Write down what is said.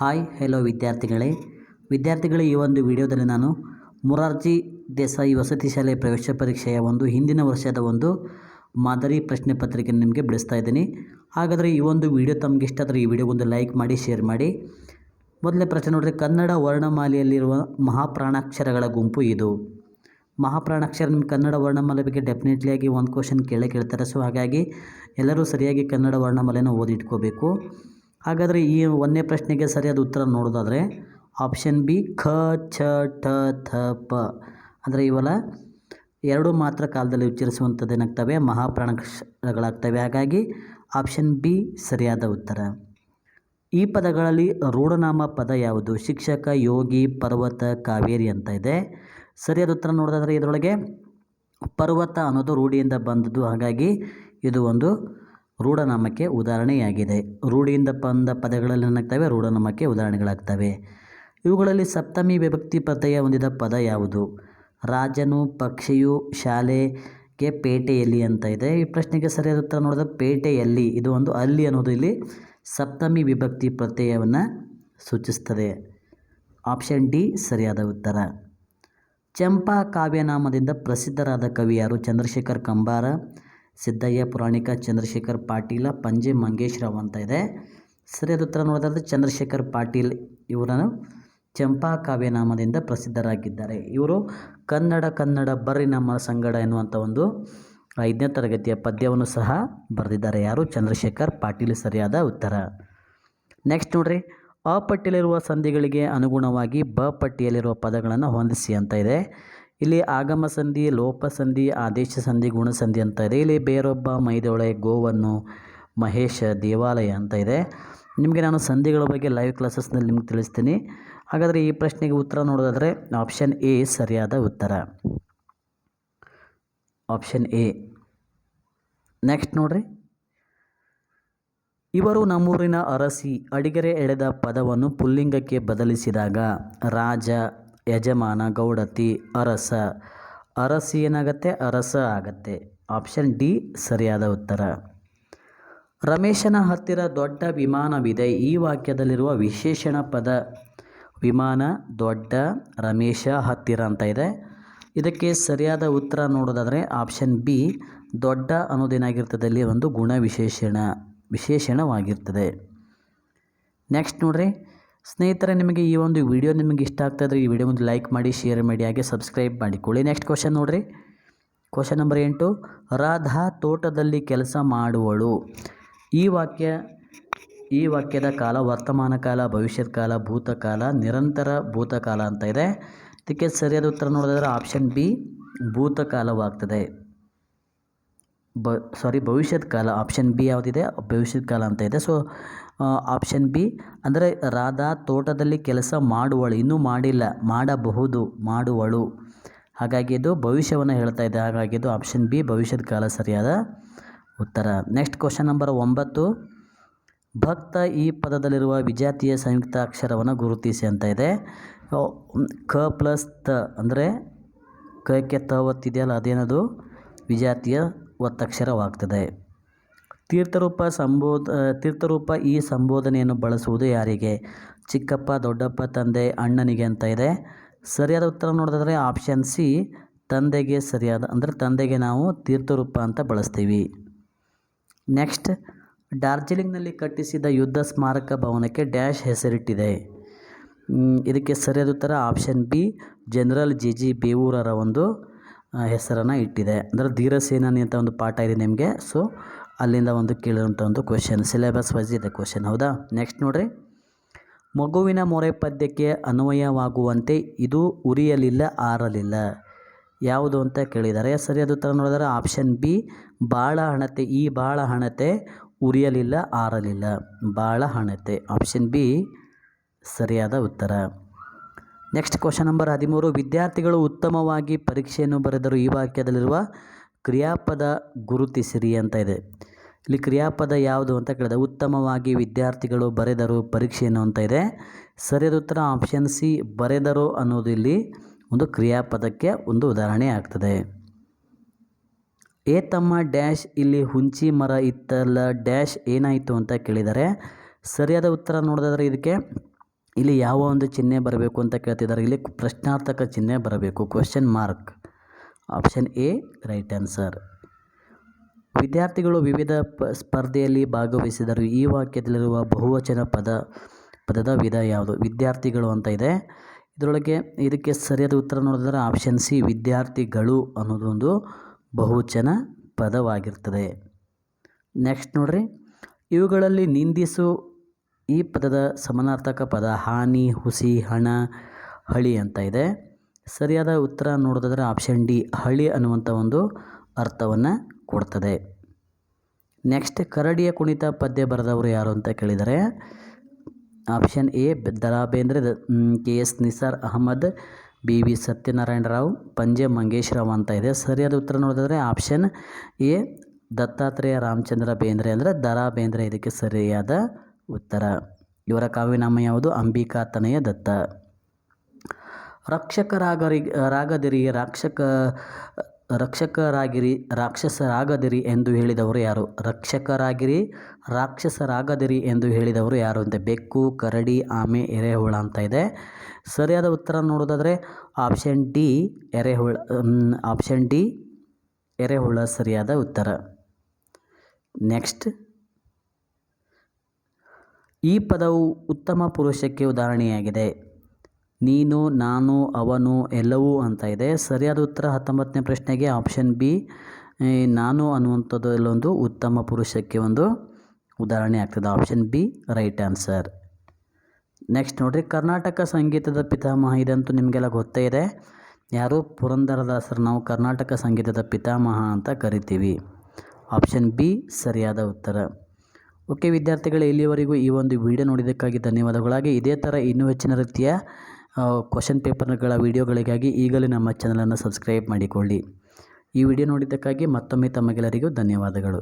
Hi hello ವಿದ್ಯಾರ್ಥಿಗಳೇ. ವಿದ್ಯಾರ್ಥಿಗಳೇ, ಈ ಒಂದು ವಿಡಿಯೋದಲ್ಲಿ ನಾನು ಮೊರಾರ್ಜಿ ದೇಸಾಯಿ ವಸತಿ ಶಾಲೆ ಪ್ರವೇಶ ಪರೀಕ್ಷೆಯ ಒಂದು ಹಿಂದಿನ ವರ್ಷದ ಒಂದು ಮಾದರಿ ಪ್ರಶ್ನೆ ಪತ್ರಿಕೆ ನಿಮಗೆ ಬಿಡಿಸ್ತಾ ಇದ್ದೀನಿ. ಹಾಗಾದರೆ ಈ ಒಂದು ವಿಡಿಯೋ ತಮಗೆ ಇಷ್ಟ ಆದರೆ ಈ ವಿಡಿಯೋಗೊಂದು ಲೈಕ್ ಮಾಡಿ, ಶೇರ್ ಮಾಡಿ. ಮೊದಲನೇ ಪ್ರಶ್ನೆ ನೋಡಿದ್ರೆ ಕನ್ನಡ ವರ್ಣಮಾಲೆಯಲ್ಲಿರುವ ಮಹಾಪ್ರಾಣಾಕ್ಷರಗಳ ಗುಂಪು ಇದು. ಮಹಾಪ್ರಾಣಾಕ್ಷರ ನಿಮ್ಮ ಕನ್ನಡ ವರ್ಣಮಾಲೆ ಬಗ್ಗೆ ಡೆಫಿನೆಟ್ಲಿ ಆಗಿ ಒಂದು ಕ್ವಶನ್ ಕೇಳೇ ಕೇಳ್ತಾರೆ. ಸೊ ಹಾಗಾಗಿ ಎಲ್ಲರೂ ಸರಿಯಾಗಿ ಕನ್ನಡ ವರ್ಣಮಾಲೆಯನ್ನು ಓದಿಟ್ಕೋಬೇಕು. ಹಾಗಾದರೆ ಈ ಒಂದನೇ ಪ್ರಶ್ನೆಗೆ ಸರಿಯಾದ ಉತ್ತರ ನೋಡೋದಾದರೆ ಆಪ್ಷನ್ ಬಿ ಖ ಛ, ಠ, ಥ, ಪ. ಅಂದರೆ ಇವೆಲ್ಲ ಎರಡು ಮಾತ್ರ ಕಾಲದಲ್ಲಿ ಉಚ್ಚರಿಸುವಂಥದ್ದು ಏನಾಗ್ತವೆ? ಮಹಾಪ್ರಾಣಾಕ್ಷರಗಳಾಗ್ತವೆ. ಹಾಗಾಗಿ ಆಪ್ಷನ್ ಬಿ ಸರಿಯಾದ ಉತ್ತರ. ಈ ಪದಗಳಲ್ಲಿ ರೂಢನಾಮ ಪದ ಯಾವುದು? ಶಿಕ್ಷಕ, ಯೋಗಿ, ಪರ್ವತ, ಕಾವೇರಿ ಅಂತ ಇದೆ. ಸರಿಯಾದ ಉತ್ತರ ನೋಡೋದಾದರೆ ಇದರೊಳಗೆ ಪರ್ವತ ಅನ್ನೋದು ರೂಢಿಯಿಂದ ಬಂದದ್ದು. ಹಾಗಾಗಿ ಇದು ಒಂದು ರೂಢನಾಮಕ್ಕೆ ಉದಾಹರಣೆಯಾಗಿದೆ. ರೂಢಿಯಿಂದ ಬಂದ ಪದಗಳಲ್ಲಿ ಏನಾಗ್ತವೆ ರೂಢನಾಮಕ್ಕೆ ಉದಾಹರಣೆಗಳಾಗ್ತವೆ. ಇವುಗಳಲ್ಲಿ ಸಪ್ತಮಿ ವಿಭಕ್ತಿ ಪ್ರತ್ಯಯ ಹೊಂದಿದ ಪದ ಯಾವುದು? ರಾಜನು, ಪಕ್ಷಿಯು, ಶಾಲೆಗೆ ಪೇಟೆಯಲ್ಲಿ ಅಂತ ಇದೆ. ಈ ಪ್ರಶ್ನೆಗೆ ಸರಿಯಾದ ಉತ್ತರ ನೋಡಿದ್ರೆ ಪೇಟೆಯಲ್ಲಿ, ಇದು ಒಂದು ಅಲ್ಲಿ ಅನ್ನೋದು ಇಲ್ಲಿ ಸಪ್ತಮಿ ವಿಭಕ್ತಿ ಪ್ರತ್ಯಯವನ್ನು ಸೂಚಿಸ್ತದೆ. ಆಪ್ಷನ್ ಡಿ, ಸರಿಯಾದ ಉತ್ತರ. ಚಂಪಾ ಕಾವ್ಯನಾಮದಿಂದ ಪ್ರಸಿದ್ಧರಾದ ಕವಿ ಯಾರು? ಚಂದ್ರಶೇಖರ್ ಕಂಬಾರ. ಸಿದ್ದಯ್ಯ ಪುರಾಣಿಕ ಚಂದ್ರಶೇಖರ್ ಪಾಟೀಲ, ಪಂಜೆ ಮಂಗೇಶ್ರಾವ್ ಅಂತ ಇದೆ. ಸರಿಯಾದ ಉತ್ತರ ನೋಡೋದಾದ್ರೆ ಚಂದ್ರಶೇಖರ್ ಪಾಟೀಲ್ ಇವರನ್ನು ಚಂಪಾ ಕಾವ್ಯನಾಮದಿಂದ ಪ್ರಸಿದ್ಧರಾಗಿದ್ದಾರೆ. ಇವರು ಕನ್ನಡ ಕನ್ನಡ ಬರ್ರಿ ನಮ್ಮ ಸಂಗಡ ಎನ್ನುವಂಥ ಒಂದು ಐದನೇ ತರಗತಿಯ ಪದ್ಯವನ್ನು ಸಹ ಬರೆದಿದ್ದಾರೆ. ಯಾರು? ಚಂದ್ರಶೇಖರ್ ಪಾಟೀಲ್ ಸರಿಯಾದ ಉತ್ತರ. ನೆಕ್ಸ್ಟ್ ನೋಡ್ರಿ ಅ ಪಟ್ಟಿಯಲ್ಲಿರುವ ಸಂಧಿಗಳಿಗೆ ಅನುಗುಣವಾಗಿ ಬ ಪಟ್ಟಿಯಲ್ಲಿರುವ ಪದಗಳನ್ನು ಹೊಂದಿಸಿ ಅಂತ ಇದೆ. ಇಲ್ಲಿ ಆಗಮ ಸಂಧಿ, ಲೋಪ ಸಂಧಿ, ಆದೇಶ ಸಂಧಿ ಗುಣಸಂಧಿ ಅಂತ ಇದೆ. ಇಲ್ಲಿ ಬೇರೊಬ್ಬ ಮೈದೊಳೆ, ಗೋವನ್ನು, ಮಹೇಶ, ದೇವಾಲಯ ಅಂತ ಇದೆ. ನಿಮಗೆ ನಾನು ಸಂಧಿಗಳ ಬಗ್ಗೆ ಲೈವ್ ಕ್ಲಾಸಸ್ನಲ್ಲಿ ನಿಮ್ಗೆ ತಿಳಿಸ್ತೀನಿ. ಹಾಗಾದರೆ ಈ ಪ್ರಶ್ನೆಗೆ ಉತ್ತರ ನೋಡೋದಾದರೆ ಆಪ್ಷನ್ ಎ ಸರಿಯಾದ ಉತ್ತರ. ಆಪ್ಷನ್ ಎ ನೆಕ್ಸ್ಟ್ ನೋಡ್ರಿ. ಇವರು ನಮ್ಮೂರಿನ ಅರಸಿ ಅಡಿಗೆರೆ ಎಳೆದ ಪದವನ್ನು ಪುಲ್ಲಿಂಗಕ್ಕೆ ಬದಲಿಸಿದಾಗ ರಾಜ ಯಜಮಾನ ಗೌಡತಿ ಅರಸ. ಅರಸ ಏನಾಗತ್ತೆ? ಅರಸ ಆಗತ್ತೆ. ಆಪ್ಷನ್ ಡಿ, ಸರಿಯಾದ ಉತ್ತರ. ರಮೇಶನ ಹತ್ತಿರ ದೊಡ್ಡ ವಿಮಾನವಿದೆ. ಈ ವಾಕ್ಯದಲ್ಲಿರುವ ವಿಶೇಷಣ ಪದ ವಿಮಾನ, ದೊಡ್ಡ ರಮೇಶ ಹತ್ತಿರ ಅಂತ ಇದೆ. ಇದಕ್ಕೆ ಸರಿಯಾದ ಉತ್ತರ ನೋಡೋದಾದರೆ ಆಪ್ಷನ್ ಬಿ, ದೊಡ್ಡ ಅನ್ನೋದೇನಾಗಿರ್ತದೆ ಇಲ್ಲಿ ಒಂದು ಗುಣ ವಿಶೇಷಣ ವಿಶೇಷಣವಾಗಿರ್ತದೆ. ನೆಕ್ಸ್ಟ್ ನೋಡ್ರಿ. ಸ್ನೇಹಿತರೆ, ನಿಮಗೆ ಈ ಒಂದು ವಿಡಿಯೋ ನಿಮಗೆ ಇಷ್ಟ ಆಗ್ತಾಯಿದ್ರೆ ಈ ವಿಡಿಯೋ ಒಂದು ಲೈಕ್ ಮಾಡಿ, ಶೇರ್ ಮಾಡಿ, ಹಾಗೆ ಸಬ್ಸ್ಕ್ರೈಬ್ ಮಾಡಿಕೊಳ್ಳಿ. ನೆಕ್ಸ್ಟ್ ಕ್ವಶನ್ ನೋಡ್ರಿ. ಕ್ವಶನ್ ನಂಬರ್ ಎಂಟು, ರಾಧಾ ತೋಟದಲ್ಲಿ ಕೆಲಸ ಮಾಡುವಳು. ಈ ವಾಕ್ಯ, ಈ ವಾಕ್ಯದ ಕಾಲ ವರ್ತಮಾನ ಕಾಲ, ಭವಿಷ್ಯದ ಕಾಲ, ಭೂತಕಾಲ, ನಿರಂತರ ಭೂತಕಾಲ ಅಂತ ಇದೆ. ಇದಕ್ಕೆ ಸರಿಯಾದ ಉತ್ತರ ನೋಡಿದ್ರೆ ಆಪ್ಷನ್ ಬಿ ಭೂತಕಾಲವಾಗ್ತದೆ. ಬ ಸಾರಿ ಭವಿಷ್ಯದ ಕಾಲ ಆಪ್ಷನ್ ಬಿ ಯಾವುದಿದೆ? ಭವಿಷ್ಯದ ಕಾಲ ಅಂತ ಇದೆ. ಸೊ ಆಪ್ಷನ್ ಬಿ ಅಂದರೆ ರಾಧಾ ತೋಟದಲ್ಲಿ ಕೆಲಸ ಮಾಡುವಳು. ಇನ್ನೂ ಮಾಡಿಲ್ಲ, ಮಾಡಬಹುದು, ಮಾಡುವಳು. ಹಾಗಾಗಿ ಇದು ಭವಿಷ್ಯವನ್ನು ಹೇಳ್ತಾ ಇದೆ. ಹಾಗಾಗಿ ಇದು ಆಪ್ಷನ್ ಬಿ ಭವಿಷ್ಯದ ಕಾಲ ಸರಿಯಾದ ಉತ್ತರ. ನೆಕ್ಸ್ಟ್ ಕ್ವಶನ್ ನಂಬರ್ ಒಂಬತ್ತು. ಭಕ್ತ ಈ ಪದದಲ್ಲಿರುವ ವಿಜಾತಿಯ ಸಂಯುಕ್ತ ಅಕ್ಷರವನ್ನು ಗುರುತಿಸಿ ಅಂತ ಇದೆ. ಕ ಪ್ಲಸ್ ತ ಅಂದರೆ ಕಕ್ಕೆ ತ ಒತ್ತಿದೆಯಲ್ಲ, ಅದೇನದು? ವಿಜಾತಿಯ ಒತ್ತಕ್ಷರವಾಗ್ತದೆ. ತೀರ್ಥರೂಪ ಸಂಬೋಧ, ತೀರ್ಥರೂಪ ಈ ಸಂಬೋಧನೆಯನ್ನು ಬಳಸುವುದು ಯಾರಿಗೆ? ಚಿಕ್ಕಪ್ಪ, ದೊಡ್ಡಪ್ಪ, ತಂದೆ, ಅಣ್ಣನಿಗೆ ಅಂತ ಇದೆ. ಸರಿಯಾದ ಉತ್ತರ ನೋಡಿದ್ರೆ ಆಪ್ಷನ್ ಸಿ ತಂದೆಗೆ ಸರಿಯಾದ, ಅಂದರೆ ತಂದೆಗೆ ನಾವು ತೀರ್ಥರೂಪ ಅಂತ ಬಳಸ್ತೀವಿ. ನೆಕ್ಸ್ಟ್ ಡಾರ್ಜಿಲಿಂಗ್ನಲ್ಲಿ ಕಟ್ಟಿಸಿದ ಯುದ್ಧ ಸ್ಮಾರಕ ಭವನಕ್ಕೆ ಡ್ಯಾಶ್ ಹೆಸರಿಟ್ಟಿದೆ. ಇದಕ್ಕೆ ಸರಿಯಾದ ಉತ್ತರ option B general G G ಬೇವೂರರ ಒಂದು ಹೆಸರನ್ನು ಇಟ್ಟಿದೆ. ಅಂದರೆ ಧೀರ ಸೇನಾನಿ ಅಂತ ಒಂದು ಪಾಠ ಇದೆ ನಿಮಗೆ. ಸೊ ಅಲ್ಲಿಂದ ಒಂದು ಕೇಳಿರುವಂಥ ಒಂದು ಕ್ವೆಶನ್ ಸಿಲೆಬಸ್ ವೈಸ್ ಇದೆ ಕ್ವೆಶನ್ ಹೌದಾ? ನೆಕ್ಸ್ಟ್ ನೋಡಿರಿ. ಮಗುವಿನ ಮೊರೆ ಪದ್ಯಕ್ಕೆ ಅನ್ವಯವಾಗುವಂತೆ ಇದು ಉರಿಯಲಿಲ್ಲ, ಆರಲಿಲ್ಲ? ಯಾವುದು ಅಂತ ಕೇಳಿದ್ದಾರೆ ಸರಿಯಾದ ಉತ್ತರ ನೋಡಿದರೆ ಆಪ್ಷನ್ ಬಿ ಬಾಳ ಹಣತೆ. ಈ ಬಾಳ ಹಣತೆ ಉರಿಯಲಿಲ್ಲ, ಆರಲಿಲ್ಲ. ಬಾಳ ಹಣತೆ. ಆಪ್ಷನ್ ಬಿ ಸರಿಯಾದ ಉತ್ತರ. ನೆಕ್ಸ್ಟ್ ಕ್ವಶನ್ ನಂಬರ್ ಹದಿಮೂರು. ವಿದ್ಯಾರ್ಥಿಗಳು ಉತ್ತಮವಾಗಿ ಪರೀಕ್ಷೆಯನ್ನು ಬರೆದರು ಈ ವಾಕ್ಯದಲ್ಲಿರುವ ಕ್ರಿಯಾಪದ ಗುರುತಿಸಿರಿ ಅಂತ ಇದೆ. ಇಲ್ಲಿ ಕ್ರಿಯಾಪದ ಯಾವುದು ಅಂತ ಕೇಳಿದೆ. ಉತ್ತಮವಾಗಿ ವಿದ್ಯಾರ್ಥಿಗಳು ಬರೆದರು ಪರೀಕ್ಷೆಯನ್ನು ಅಂತ ಇದೆ. ಸರಿಯಾದ ಉತ್ತರ ಆಪ್ಷನ್ ಸಿ ಬರೆದರು ಅನ್ನೋದು ಇಲ್ಲಿ ಒಂದು ಕ್ರಿಯಾಪದಕ್ಕೆ ಒಂದು ಉದಾಹರಣೆ ಆಗ್ತದೆ. ಏ ತಮ್ಮ ಡ್ಯಾಶ್ ಇಲ್ಲಿ ಹುಂಚಿ ಮರ ಇತ್ತಲ್ಲ, ಡ್ಯಾಶ್ ಏನಾಯಿತು ಅಂತ ಕೇಳಿದರೆ, ಸರಿಯಾದ ಉತ್ತರ ನೋಡೋದಾದ್ರೆ ಇದಕ್ಕೆ ಇಲ್ಲಿ ಯಾವ ಒಂದು ಚಿಹ್ನೆ ಬರಬೇಕು ಅಂತ ಕೇಳ್ತಿದ್ದಾರೆ. ಇಲ್ಲಿ ಪ್ರಶ್ನಾರ್ಥಕ ಚಿಹ್ನೆ ಬರಬೇಕು. Question mark option A right answer ವಿದ್ಯಾರ್ಥಿಗಳು ವಿವಿಧ ಪ, ಸ್ಪರ್ಧೆಯಲ್ಲಿ ಭಾಗವಹಿಸಿದರು. ಈ ವಾಕ್ಯದಲ್ಲಿರುವ ಬಹುವಚನ ಪದ, ಪದದ ವಿಧ ಯಾವುದು? ವಿದ್ಯಾರ್ಥಿಗಳು ಅಂತ ಇದೆ. ಇದರೊಳಗೆ ಇದಕ್ಕೆ ಸರಿಯಾದ ಉತ್ತರ ನೋಡಿದ್ರೆ ಆಪ್ಷನ್ ಸಿ ವಿದ್ಯಾರ್ಥಿಗಳು ಅನ್ನೋದೊಂದು ಬಹುವಚನ ಪದವಾಗಿರ್ತದೆ. ನೆಕ್ಸ್ಟ್ ನೋಡ್ರಿ. ಇವುಗಳಲ್ಲಿ ನಿಂದಿಸು ಈ ಪದದ ಸಮಾನಾರ್ಥಕ ಪದ ಹಾನಿ, ಹುಸಿ, ಹಣ, ಹಳಿ ಅಂತ ಇದೆ. ಸರಿಯಾದ ಉತ್ತರ ನೋಡೋದಾದ್ರೆ ಆಪ್ಷನ್ ಡಿ ಹಳಿ ಅನ್ನುವಂಥ ಒಂದು ಅರ್ಥವನ್ನು ಕೊಡ್ತದೆ. ನೆಕ್ಸ್ಟ್ ಕರಡಿಯ ಕುಣಿತ ಪದ್ಯ ಬರೆದವರು ಯಾರು ಅಂತ ಕೇಳಿದರೆ option A Da Ra Bendre K S Nisar Ahmad, B V Satyanarayana Rao, Panje Mangesh Rao ಅಂತ ಇದೆ. ಸರಿಯಾದ ಉತ್ತರ ನೋಡೋದಾದ್ರೆ ಆಪ್ಷನ್ ಎ ದತ್ತಾತ್ರೇಯ ರಾಮಚಂದ್ರ ಬೇಂದ್ರೆ ಅಂದರೆ ದರಾ ಬೇಂದ್ರೆ ಇದಕ್ಕೆ ಸರಿಯಾದ ಉತ್ತರ. ಇವರ ಕಾವ್ಯನಾಮ ಯಾವುದು? ಅಂಬಿಕಾ ತನಯ ದತ್ತ. ರಕ್ಷಕರಾಗರಿ, ರಾಗದಿರಿ, ರಾಕ್ಷಕ, ರಕ್ಷಕರಾಗಿರಿ, ರಾಕ್ಷಸರಾಗದಿರಿ ಎಂದು ಹೇಳಿದವರು ಯಾರು? ರಕ್ಷಕರಾಗಿರಿ, ರಾಕ್ಷಸರಾಗದಿರಿ ಎಂದು ಹೇಳಿದವರು ಯಾರು? ಅಂತ ಬೆಕ್ಕು, ಕರಡಿ, ಆಮೆ, ಎರೆಹುಳ ಅಂತ ಇದೆ. ಸರಿಯಾದ ಉತ್ತರ ನೋಡೋದಾದರೆ ಆಪ್ಷನ್ ಡಿ, ಎರೆಹುಳ ಆಪ್ಷನ್ ಡಿ, ಎರೆಹುಳ ಸರಿಯಾದ ಉತ್ತರ. ನೆಕ್ಸ್ಟ್. ಈ ಪದವು ಉತ್ತಮ ಪುರುಷಕ್ಕೆ ಉದಾಹರಣೆಯಾಗಿದೆ. ನೀನು, ನಾನು, ಅವನು ಎಲ್ಲವೂ ಅಂತ ಇದೆ. ಸರಿಯಾದ ಉತ್ತರ ಹತ್ತೊಂಬತ್ತನೇ ಪ್ರಶ್ನೆಗೆ ಆಪ್ಷನ್ ಬಿ ನಾನು ಅನ್ನುವಂಥದ್ದು ಇಲ್ಲೊಂದು ಉತ್ತಮ ಪುರುಷಕ್ಕೆ ಒಂದು ಉದಾಹರಣೆ ಆಗ್ತದೆ. Option B right answer next ನೋಡಿರಿ, ಕರ್ನಾಟಕ ಸಂಗೀತದ ಪಿತಾಮಹ ಇದಂತೂ ನಿಮಗೆಲ್ಲ ಗೊತ್ತೇ ಇದೆ. ಯಾರು ಪುರಂದರದಾಸರು, ನಾವು ಕರ್ನಾಟಕ ಸಂಗೀತದ ಪಿತಾಮಹ ಅಂತ ಕರಿತೀವಿ. ಆಪ್ಷನ್ ಬಿ ಸರಿಯಾದ ಉತ್ತರ. ಓಕೆ ವಿದ್ಯಾರ್ಥಿಗಳೇ ಇಲ್ಲಿವರೆಗೂ ಈ ಒಂದು ವಿಡಿಯೋ ನೋಡಿದ್ದಕ್ಕಾಗಿ ಧನ್ಯವಾದಗಳಾಗಿ ಇದೇ ಥರ ಇನ್ನೂ ಹೆಚ್ಚಿನ ರೀತಿಯ ಕ್ವಶನ್ ಪೇಪರ್ಗಳ ವಿಡಿಯೋಗಳಿಗಾಗಿ ಈಗಲೇ ನಮ್ಮ ಚಾನಲನ್ನು ಸಬ್ಸ್ಕ್ರೈಬ್ ಮಾಡಿಕೊಳ್ಳಿ. ಈ ವಿಡಿಯೋ ನೋಡಿದ್ದಕ್ಕಾಗಿ ಮತ್ತೊಮ್ಮೆ ತಮಗೆಲ್ಲರಿಗೂ ಧನ್ಯವಾದಗಳು.